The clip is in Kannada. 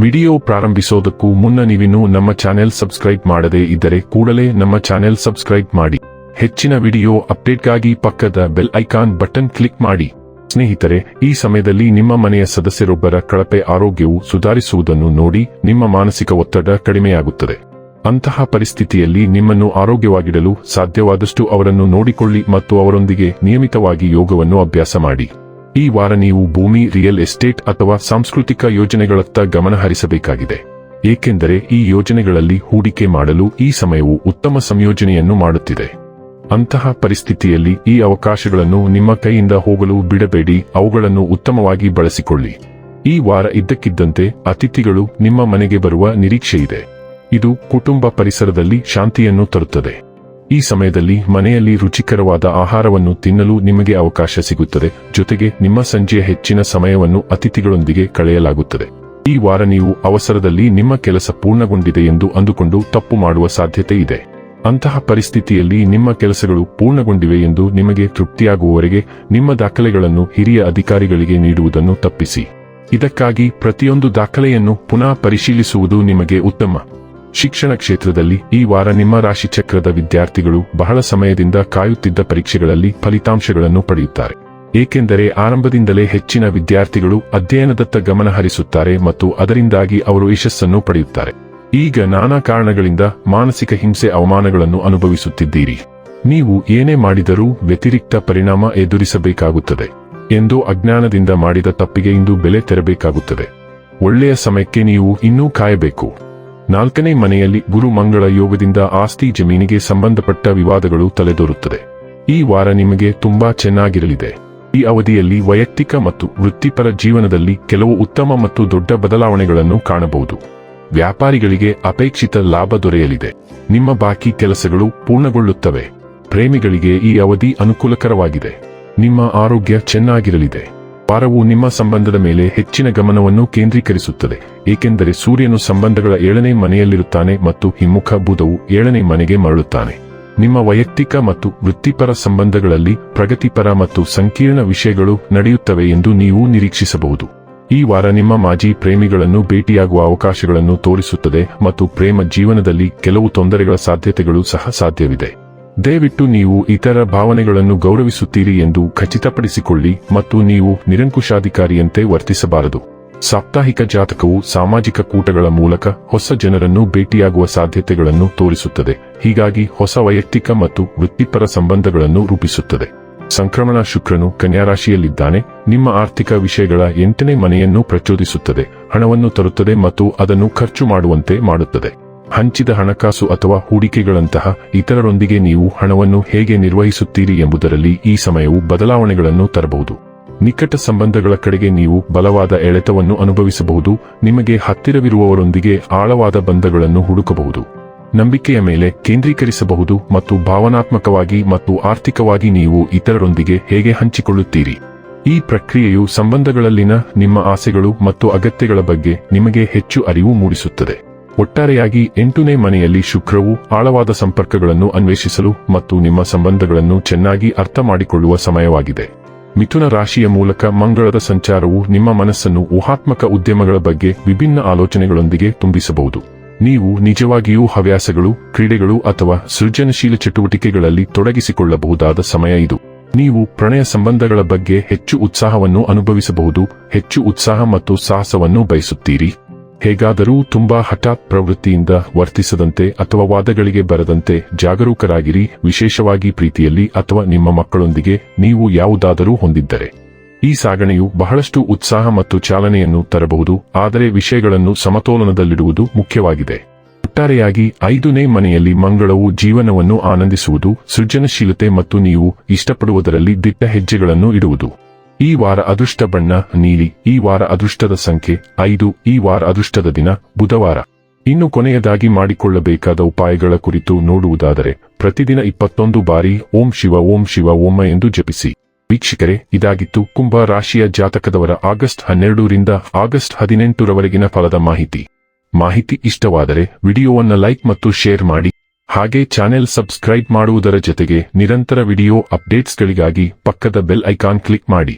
ವಿಡಿಯೋ ಪ್ರಾರಂಭಿಸೋದಕ್ಕೂ ಮುನ್ನ ನೀವಿನ್ನೂ ನಮ್ಮ ಚಾನೆಲ್ ಸಬ್ಸ್ಕ್ರೈಬ್ ಮಾಡದೇ ಇದ್ದರೆ ಕೂಡಲೇ ನಮ್ಮ ಚಾನೆಲ್ ಸಬ್ಸ್ಕ್ರೈಬ್ ಮಾಡಿ. ಹೆಚ್ಚಿನ ವಿಡಿಯೋ ಅಪ್ಡೇಟ್ಗಾಗಿ ಪಕ್ಕದ ಬೆಲ್ ಐಕಾನ್ ಬಟನ್ ಕ್ಲಿಕ್ ಮಾಡಿ. ಸ್ನೇಹಿತರೆ, ಈ ಸಮಯದಲ್ಲಿ ನಿಮ್ಮ ಮನೆಯ ಸದಸ್ಯರೊಬ್ಬರ ಕಳಪೆ ಆರೋಗ್ಯವು ಸುಧಾರಿಸುವುದನ್ನು ನೋಡಿ ನಿಮ್ಮ ಮಾನಸಿಕ ಒತ್ತಡ ಕಡಿಮೆಯಾಗುತ್ತದೆ. ಅಂತಹ ಪರಿಸ್ಥಿತಿಯಲ್ಲಿ ನಿಮ್ಮನ್ನು ಆರೋಗ್ಯವಾಗಿಡಲು ಸಾಧ್ಯವಾದಷ್ಟು ಅವರನ್ನು ನೋಡಿಕೊಳ್ಳಿ ಮತ್ತು ಅವರೊಂದಿಗೆ ನಿಯಮಿತವಾಗಿ ಯೋಗವನ್ನು ಅಭ್ಯಾಸ ಮಾಡಿ. ಈ ವಾರ ನೀವು ಭೂಮಿ ರಿಯಲ್ ಎಸ್ಟೇಟ್ ಅಥವಾ ಸಾಂಸ್ಕೃತಿಕ ಯೋಜನೆಗಳತ್ತ ಗಮನ ಹರಿಸಬೇಕಾಗಿದೆ. ಏಕೆಂದರೆ ಈ ಯೋಜನೆಗಳಲ್ಲಿ ಹೂಡಿಕೆ ಮಾಡಲು ಈ ಸಮಯವು ಉತ್ತಮ ಸಂಯೋಜನೆಯನ್ನು ಮಾಡುತ್ತಿದೆ. ಅಂತಹ ಪರಿಸ್ಥಿತಿಯಲ್ಲಿ ಈ ಅವಕಾಶಗಳನ್ನು ನಿಮ್ಮ ಕೈಯಿಂದ ಹೋಗಲು ಬಿಡಬೇಡಿ, ಅವುಗಳನ್ನು ಉತ್ತಮವಾಗಿ ಬಳಸಿಕೊಳ್ಳಿ. ಈ ವಾರ ಇದ್ದಕ್ಕಿದ್ದಂತೆ ಅತಿಥಿಗಳು ನಿಮ್ಮ ಮನೆಗೆ ಬರುವ ನಿರೀಕ್ಷೆಯಿದೆ. ಇದು ಕುಟುಂಬ ಪರಿಸರದಲ್ಲಿ ಶಾಂತಿಯನ್ನು ತರುತ್ತದೆ. ಈ ಸಮಯದಲ್ಲಿ ಮನೆಯಲ್ಲಿ ರುಚಿಕರವಾದ ಆಹಾರವನ್ನು ತಿನ್ನಲು ನಿಮಗೆ ಅವಕಾಶ ಸಿಗುತ್ತದೆ. ಜೊತೆಗೆ ನಿಮ್ಮ ಸಂಜೆಯ ಹೆಚ್ಚಿನ ಸಮಯವನ್ನು ಅತಿಥಿಗಳೊಂದಿಗೆ ಕಳೆಯಲಾಗುತ್ತದೆ. ಈ ವಾರ ನೀವು ಅವಸರದಲ್ಲಿ ನಿಮ್ಮ ಕೆಲಸ ಪೂರ್ಣಗೊಂಡಿದೆ ಎಂದು ಅಂದುಕೊಂಡು ತಪ್ಪು ಮಾಡುವ ಸಾಧ್ಯತೆ ಇದೆ. ಅಂತಹ ಪರಿಸ್ಥಿತಿಯಲ್ಲಿ ನಿಮ್ಮ ಕೆಲಸಗಳು ಪೂರ್ಣಗೊಂಡಿವೆ ಎಂದು ನಿಮಗೆ ತೃಪ್ತಿಯಾಗುವವರೆಗೆ ನಿಮ್ಮ ದಾಖಲೆಗಳನ್ನು ಹಿರಿಯ ಅಧಿಕಾರಿಗಳಿಗೆ ನೀಡುವುದನ್ನು ತಪ್ಪಿಸಿ. ಇದಕ್ಕಾಗಿ ಪ್ರತಿಯೊಂದು ದಾಖಲೆಯನ್ನು ಪುನಃ ಪರಿಶೀಲಿಸುವುದು ನಿಮಗೆ ಉತ್ತಮ. ಶಿಕ್ಷಣ ಕ್ಷೇತ್ರದಲ್ಲಿ ಈ ವಾರ ನಿಮ್ಮ ರಾಶಿ ಚಕ್ರದ ವಿದ್ಯಾರ್ಥಿಗಳು ಬಹಳ ಸಮಯದಿಂದ ಕಾಯುತ್ತಿದ್ದ ಪರೀಕ್ಷೆಗಳಲ್ಲಿ ಫಲಿತಾಂಶಗಳನ್ನು ಪಡೆಯುತ್ತಾರೆ. ಏಕೆಂದರೆ ಆರಂಭದಿಂದಲೇ ಹೆಚ್ಚಿನ ವಿದ್ಯಾರ್ಥಿಗಳು ಅಧ್ಯಯನದತ್ತ ಗಮನ ಹರಿಸುತ್ತಾರೆ ಮತ್ತು ಅದರಿಂದಾಗಿ ಅವರು ಯಶಸ್ಸನ್ನು ಪಡೆಯುತ್ತಾರೆ. ಈಗ ನಾನಾ ಕಾರಣಗಳಿಂದ ಮಾನಸಿಕ ಹಿಂಸೆ ಅವಮಾನಗಳನ್ನು ಅನುಭವಿಸುತ್ತಿದ್ದೀರಿ. ನೀವು ಏನೇ ಮಾಡಿದರೂ ವ್ಯತಿರಿಕ್ತ ಪರಿಣಾಮ ಎದುರಿಸಬೇಕಾಗುತ್ತದೆ. ಎಂದು ಅಜ್ಞಾನದಿಂದ ಮಾಡಿದ ತಪ್ಪಿಗೆ ಇಂದು ಬೆಲೆ ತೆರಬೇಕಾಗುತ್ತದೆ. ಒಳ್ಳೆಯ ಸಮಯಕ್ಕೆ ನೀವು ಇನ್ನೂ ಕಾಯಬೇಕು. ನಾಲ್ಕನೇ ಮನೆಯಲ್ಲಿ ಗುರು ಮಂಗಳ ಯೋಗದಿಂದ ಆಸ್ತಿ ಜಮೀನಿಗೆ ಸಂಬಂಧಪಟ್ಟ ವಿವಾದಗಳು ತಲೆದೋರುತ್ತದೆ. ಈ ವಾರ ನಿಮಗೆ ತುಂಬಾ ಚೆನ್ನಾಗಿರಲಿದೆ. ಈ ಅವಧಿಯಲ್ಲಿ ವೈಯಕ್ತಿಕ ಮತ್ತು ವೃತ್ತಿಪರ ಜೀವನದಲ್ಲಿ ಕೆಲವು ಉತ್ತಮ ಮತ್ತು ದೊಡ್ಡ ಬದಲಾವಣೆಗಳನ್ನು ಕಾಣಬಹುದು. ವ್ಯಾಪಾರಿಗಳಿಗೆ ಅಪೇಕ್ಷಿತ ಲಾಭ ದೊರೆಯಲಿದೆ. ನಿಮ್ಮ ಬಾಕಿ ಕೆಲಸಗಳು ಪೂರ್ಣಗೊಳ್ಳುತ್ತವೆ. ಪ್ರೇಮಿಗಳಿಗೆ ಈ ಅವಧಿ ಅನುಕೂಲಕರವಾಗಿದೆ. ನಿಮ್ಮ ಆರೋಗ್ಯ ಚೆನ್ನಾಗಿರಲಿದೆ. ವಾರವು ನಿಮ್ಮ ಸಂಬಂಧದ ಮೇಲೆ ಹೆಚ್ಚಿನ ಗಮನವನ್ನು ಕೇಂದ್ರೀಕರಿಸುತ್ತದೆ, ಏಕೆಂದರೆ ಸೂರ್ಯನು ಸಂಬಂಧಗಳ ಏಳನೇ ಮನೆಯಲ್ಲಿರುತ್ತಾನೆ ಮತ್ತು ಹಿಮ್ಮುಖ ಬುಧವು ಏಳನೇ ಮನೆಗೆ ಮರಳುತ್ತಾನೆ. ನಿಮ್ಮ ವೈಯಕ್ತಿಕ ಮತ್ತು ವೃತ್ತಿಪರ ಸಂಬಂಧಗಳಲ್ಲಿ ಪ್ರಗತಿಪರ ಮತ್ತು ಸಂಕೀರ್ಣ ವಿಷಯಗಳು ನಡೆಯುತ್ತವೆ ಎಂದು ನೀವು ನಿರೀಕ್ಷಿಸಬಹುದು. ಈ ವಾರ ನಿಮ್ಮ ಮಾಜಿ ಪ್ರೇಮಿಗಳನ್ನು ಭೇಟಿಯಾಗುವ ಅವಕಾಶಗಳನ್ನು ತೋರಿಸುತ್ತದೆ ಮತ್ತು ಪ್ರೇಮ ಜೀವನದಲ್ಲಿ ಕೆಲವು ತೊಂದರೆಗಳ ಸಾಧ್ಯತೆಗಳು ಸಹ ಸಾಧ್ಯವಿದೆ. ದಯವಿಟ್ಟು ನೀವು ಇತರ ಭಾವನೆಗಳನ್ನು ಗೌರವಿಸುತ್ತೀರಿ ಎಂದು ಖಚಿತಪಡಿಸಿಕೊಳ್ಳಿ ಮತ್ತು ನೀವು ನಿರಂಕುಶಾಧಿಕಾರಿಯಂತೆ ವರ್ತಿಸಬಾರದು. ಸಾಪ್ತಾಹಿಕ ಜಾತಕವು ಸಾಮಾಜಿಕ ಕೂಟಗಳ ಮೂಲಕ ಹೊಸ ಜನರನ್ನು ಭೇಟಿಯಾಗುವ ಸಾಧ್ಯತೆಗಳನ್ನು ತೋರಿಸುತ್ತದೆ. ಹೀಗಾಗಿ ಹೊಸ ವೈಯಕ್ತಿಕ ಮತ್ತು ವೃತ್ತಿಪರ ಸಂಬಂಧಗಳನ್ನು ರೂಪಿಸುತ್ತದೆ. ಸಂಕ್ರಮಣ ಶುಕ್ರನು ಕನ್ಯಾರಾಶಿಯಲ್ಲಿದ್ದಾನೆ. ನಿಮ್ಮ ಆರ್ಥಿಕ ವಿಷಯಗಳ ಎಂಟನೇ ಮನೆಯನ್ನು ಪ್ರಚೋದಿಸುತ್ತದೆ. ಹಣವನ್ನು ತರುತ್ತದೆ ಮತ್ತು ಅದನ್ನು ಖರ್ಚು ಮಾಡುವಂತೆ ಮಾಡುತ್ತದೆ. ಹಂಚಿದ ಹಣಕಾಸು ಅಥವಾ ಹೂಡಿಕೆಗಳಂತಹ ಇತರರೊಂದಿಗೆ ನೀವು ಹಣವನ್ನು ಹೇಗೆ ನಿರ್ವಹಿಸುತ್ತೀರಿ ಎಂಬುದರಲ್ಲಿ ಈ ಸಮಯವು ಬದಲಾವಣೆಗಳನ್ನು ತರಬಹುದು. ನಿಕಟ ಸಂಬಂಧಗಳ ಕಡೆಗೆ ನೀವು ಬಲವಾದ ಎಳೆತವನ್ನು ಅನುಭವಿಸಬಹುದು, ನಿಮಗೆ ಹತ್ತಿರವಿರುವವರೊಂದಿಗೆ ಆಳವಾದ ಬಂಧಗಳನ್ನು ಹುಡುಕಬಹುದು. ನಂಬಿಕೆಯ ಮೇಲೆ ಕೇಂದ್ರೀಕರಿಸಬಹುದು ಮತ್ತು ಭಾವನಾತ್ಮಕವಾಗಿ ಮತ್ತು ಆರ್ಥಿಕವಾಗಿ ನೀವು ಇತರರೊಂದಿಗೆ ಹೇಗೆ ಹಂಚಿಕೊಳ್ಳುತ್ತೀರಿ. ಈ ಪ್ರಕ್ರಿಯೆಯು ಸಂಬಂಧಗಳಲ್ಲಿನ ನಿಮ್ಮ ಆಸೆಗಳು ಮತ್ತು ಅಗತ್ಯಗಳ ಬಗ್ಗೆ ನಿಮಗೆ ಹೆಚ್ಚು ಅರಿವು ಮೂಡಿಸುತ್ತದೆ. ಒಟ್ಟಾರೆಯಾಗಿ ಎಂಟನೇ ಮನೆಯಲ್ಲಿ ಶುಕ್ರವು ಆಳವಾದ ಸಂಪರ್ಕಗಳನ್ನು ಅನ್ವೇಷಿಸಲು ಮತ್ತು ನಿಮ್ಮ ಸಂಬಂಧಗಳನ್ನು ಚೆನ್ನಾಗಿ ಅರ್ಥ ಮಾಡಿಕೊಳ್ಳುವ ಸಮಯವಾಗಿದೆ. ಮಿಥುನ ರಾಶಿಯ ಮೂಲಕ ಮಂಗಳದ ಸಂಚಾರವು ನಿಮ್ಮ ಮನಸ್ಸನ್ನು ಊಹಾತ್ಮಕ ಉದ್ಯಮಗಳ ಬಗ್ಗೆ ವಿಭಿನ್ನ ಆಲೋಚನೆಗಳೊಂದಿಗೆ ತುಂಬಿಸಬಹುದು. ನೀವು ನಿಜವಾಗಿಯೂ ಹವ್ಯಾಸಗಳು, ಕ್ರೀಡೆಗಳು ಅಥವಾ ಸೃಜನಶೀಲ ಚಟುವಟಿಕೆಗಳಲ್ಲಿ ತೊಡಗಿಸಿಕೊಳ್ಳಬಹುದಾದ ಸಮಯ ಇದು. ನೀವು ಪ್ರಣಯ ಸಂಬಂಧಗಳ ಬಗ್ಗೆ ಹೆಚ್ಚು ಉತ್ಸಾಹವನ್ನು ಅನುಭವಿಸಬಹುದು, ಹೆಚ್ಚು ಉತ್ಸಾಹ ಮತ್ತು ಸಾಹಸವನ್ನು ಬಯಸುತ್ತೀರಿ. ಹೇಗಾದರೂ ತುಂಬಾ ಹಠಾತ್ ಪ್ರವೃತ್ತಿಯಿಂದ ವರ್ತಿಸದಂತೆ ಅಥವಾ ವಾದಗಳಿಗೆ ಬರದಂತೆ ಜಾಗರೂಕರಾಗಿರಿ, ವಿಶೇಷವಾಗಿ ಪ್ರೀತಿಯಲ್ಲಿ ಅಥವಾ ನಿಮ್ಮ ಮಕ್ಕಳೊಂದಿಗೆ ನೀವು ಯಾವುದಾದರೂ ಹೊಂದಿದ್ದರೆ. ಈ ಸಾಗಣೆಯು ಬಹಳಷ್ಟು ಉತ್ಸಾಹ ಮತ್ತು ಚಾಲನೆಯನ್ನು ತರಬಹುದು, ಆದರೆ ವಿಷಯಗಳನ್ನು ಸಮತೋಲನದಲ್ಲಿಡುವುದು ಮುಖ್ಯವಾಗಿದೆ. ಒಟ್ಟಾರೆಯಾಗಿ ಐದನೇ ಮನೆಯಲ್ಲಿ ಮಂಗಳವು ಜೀವನವನ್ನು ಆನಂದಿಸುವುದು, ಸೃಜನಶೀಲತೆ ಮತ್ತು ನೀವು ಇಷ್ಟಪಡುವುದರಲ್ಲಿ ದಿಟ್ಟ ಹೆಜ್ಜೆಗಳನ್ನು ಇಡುವುದು. ಈ ವಾರ ಅದೃಷ್ಟ ಬಣ್ಣ ನೀಲಿ, ಈ ವಾರ ಅದೃಷ್ಟದ ಸಂಖ್ಯೆ ಐದು, ಈ ವಾರ ಅದೃಷ್ಟದ ದಿನ ಬುಧವಾರ. ಇನ್ನು ಕೊನೆಯದಾಗಿ ಮಾಡಿಕೊಳ್ಳಬೇಕಾದ ಉಪಾಯಗಳ ಕುರಿತು ನೋಡುವುದಾದರೆ, ಪ್ರತಿದಿನ ಇಪ್ಪತ್ತೊಂದು ಬಾರಿ ಓಂ ಶಿವ ಓಂ ಶಿವ, ಓಮ ಎಂದು ಜಪಿಸಿ. ವೀಕ್ಷಕರೇ, ಇದಾಗಿತ್ತು ಕುಂಭ ರಾಶಿಯ ಜಾತಕದವರ ಆಗಸ್ಟ್ ಹನ್ನೆರಡರಿಂದ ಆಗಸ್ಟ್ ಹದಿನೆಂಟರವರೆಗಿನ ಫಲದ ಮಾಹಿತಿ. ಮಾಹಿತಿ ಇಷ್ಟವಾದರೆ ವಿಡಿಯೋವನ್ನು ಲೈಕ್ ಮತ್ತು ಶೇರ್ ಮಾಡಿ. ಹಾಗೆ ಚಾನೆಲ್ ಸಬ್ಸ್ಕ್ರೈಬ್ ಮಾಡುವುದರ ಜೊತೆಗೆ ನಿರಂತರ ವಿಡಿಯೋ ಅಪ್ಡೇಟ್ಸ್ಗಳಿಗಾಗಿ ಪಕ್ಕದ ಬೆಲ್ ಐಕಾನ್ ಕ್ಲಿಕ್ ಮಾಡಿ.